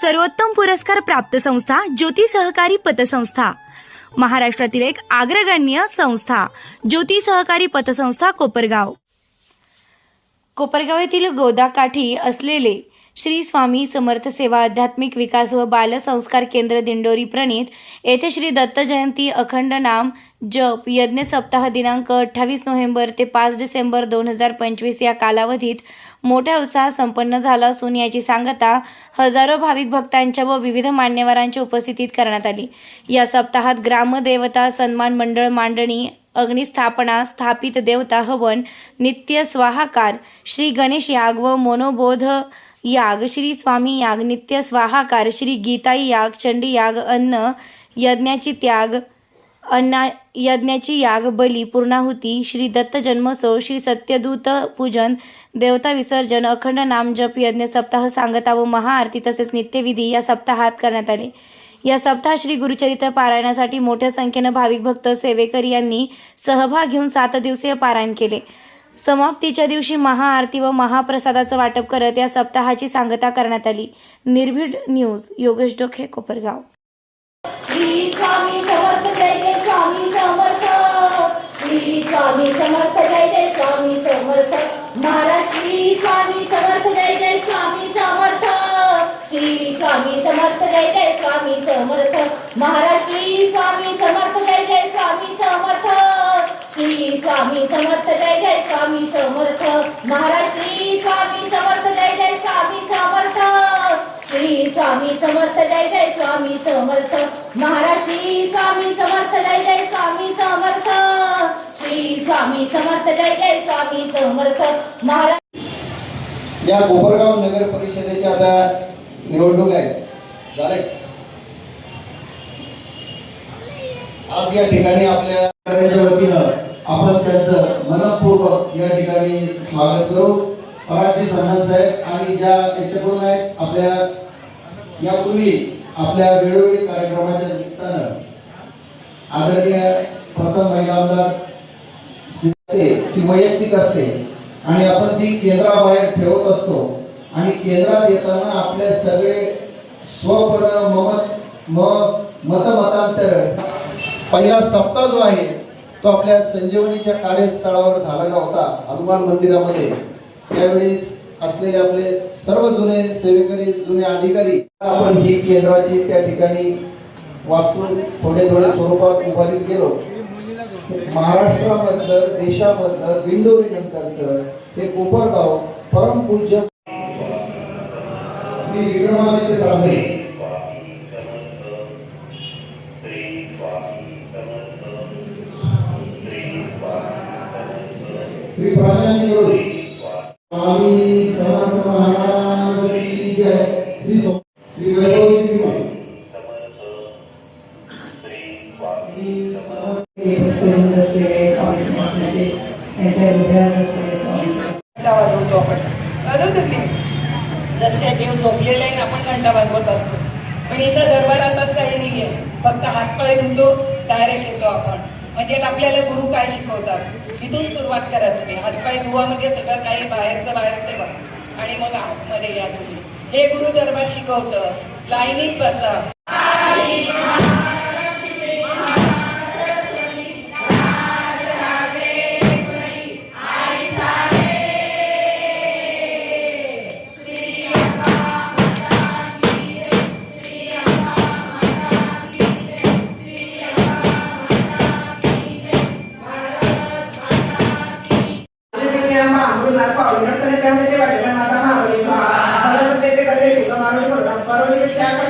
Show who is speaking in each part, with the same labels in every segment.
Speaker 1: सर्वोत्तम पुरस्कार प्राप्त संस्था ज्योती सहकारी पतसंस्था. महाराष्ट्रातील एक अग्रगण्य संस्था ज्योती सहकारी पतसंस्था कोपरगाव. कोपरगाव येथील गोदाकाठी असलेले श्री स्वामी समर्थ सेवा आध्यात्मिक विकास व बालसंस्कार केंद्र दिंडोरी प्रणित येथे श्री दत्त जयंती अखंड नाम जप यज्ञ सप्ताह दिनांक अठ्ठावीस नोव्हेंबर ते पाच डिसेंबर दोन हजार पंचवीस या कालावधीत मोठ्या उत्साहात संपन्न झाला असून याची सांगता हजारो भाविक भक्तांच्या व विविध मान्यवरांच्या उपस्थितीत करण्यात आली. या सप्ताहात ग्रामदेवता सन्मान मंडळ मांडणी अग्निस्थापना स्थापित देवता हवन नित्य स्वाहाकार श्री गणेश याग व मनोबोध याग श्री स्वामी याग नित्य स्वाहाकार श्री गीताई याग चंडी याग अन्न यज्ञाची त्याग अन्ना यज्ञाची याग बली पूर्णाहुती श्री दत्त जन्मोत्सव श्री सत्यदूत पूजन देवता विसर्जन अखंड नामजप यज्ञ सप्ताह सांगता व महाआरती तसेच नित्यविधी या सप्ताहात करण्यात आले. या सप्ताह श्री गुरुचरित्र पारायणासाठी मोठ्या संख्येनं भाविक भक्त सेवेकरी यांनी सहभाग घेऊन सात दिवसीय पारायण केले. समाप्तीच्या दिवशी महाआरती व महाप्रसादाचं वाटप करत या सप्ताहाची सांगता करण्यात आली. निर्भीड न्यूज योगेश डोखे कोपरगाव.
Speaker 2: समर्थ जय जय स्वामी समर्थ. महाराज श्री स्वामी समर्थ जय जय स्वामी समर्थ. श्री स्वामी समर्थ जय जय स्वामी समर्थ. महाराज श्री स्वामी समर्थ जय जय स्वामी समर्थ. श्री स्वामी समर्थ जय जय स्वामी समर्थ. महाराज श्री स्वामी समर्थ जय जय स्वामी समर्थ. श्री स्वामी समर्थ जय जय स्वामी समर्थ. महाराज
Speaker 3: या कोपरगाव नगर परिषदेच्या आता निवडणूक आहे झाले आज या ठिकाणी आपल्या कार्याच्या वतीनं आपण त्यांचं मनपूर्वक या ठिकाणी स्वागत करू. पराठे सन्मान साहेब आणि ज्या याच्याकडून आहेत आपल्या यापूर्वी आपल्या वेळोवेळी कार्यक्रमाच्या निमित्तानं आदरणीय प्रथम महिला आमदार ती वैयक्तिक असते आणि आपण ती केंद्राबाहेर ठेवत असतो आणि केंद्रात येताना आपले सगळे स्वपर ममत म मतमतांतर. पहिला सप्ताह जो आहे तो आपल्या संजीवनीच्या कार्यस्थळावर झालेला होता हनुमान मंदिरामध्ये. त्यावेळेस असलेले आपले सर्व जुने सेवेकरी जुने अधिकारी आपण ही केंद्राची त्या ठिकाणी वास्तू थोडे थोडे स्वरूपात उभारीत गेलो. महाराष्ट्रामधलं देशामधलं दिंडोरी नंतरचं हे कोपरगाव परमपूज्य श्री विक्रमादित्य साधे श्री प्रशांत निरोधी स्वामी समर्थ महाराज की जय. श्री श्री वैभव तिरुमल.
Speaker 4: घंटा होतो आपण वाजवतो की नाही? जसं काय देव झोपलेला आहे आपण घंटा वाजवत असतो. पण इथं दरबारातच काही नाही आहे फक्त हातपाय धुतो डायरेक्ट येतो आपण. म्हणजे आपल्याला गुरु काय शिकवतात? इथून सुरुवात करा तुम्ही. हातपाय धुवामध्ये सगळं काही बाहेरचं बाहेर ते बघा. आणि मग आतमध्ये या तुम्ही. हे गुरु दरबार शिकवतं. लाईनीत बसा.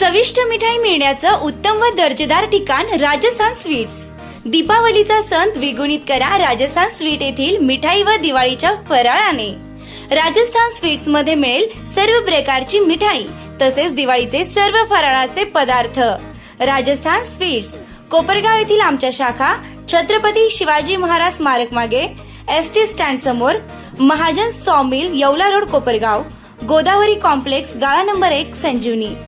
Speaker 1: चविष्ट मिठाई मिळण्याचं उत्तम व दर्जेदार ठिकाण राजस्थान स्वीट्स। दीपावलीचा सण द्विगुणित करा राजस्थान स्वीट येथील मिठाई व दिवाळीच्या फराळाने। राजस्थान स्वीट्समध्ये मिळेल सर्व प्रकारची मिठाई। तसेच दिवाळीचे सर्व फराळाचे पदार्थ. राजस्थान स्वीट्स कोपरगाव येथील आमच्या शाखा छत्रपती शिवाजी महाराज स्मारक मागे एस टी स्टँड समोर Mahajan sawmill Yeola road Kopargaon Godavari complex गाळा नंबर एक संजीवनी.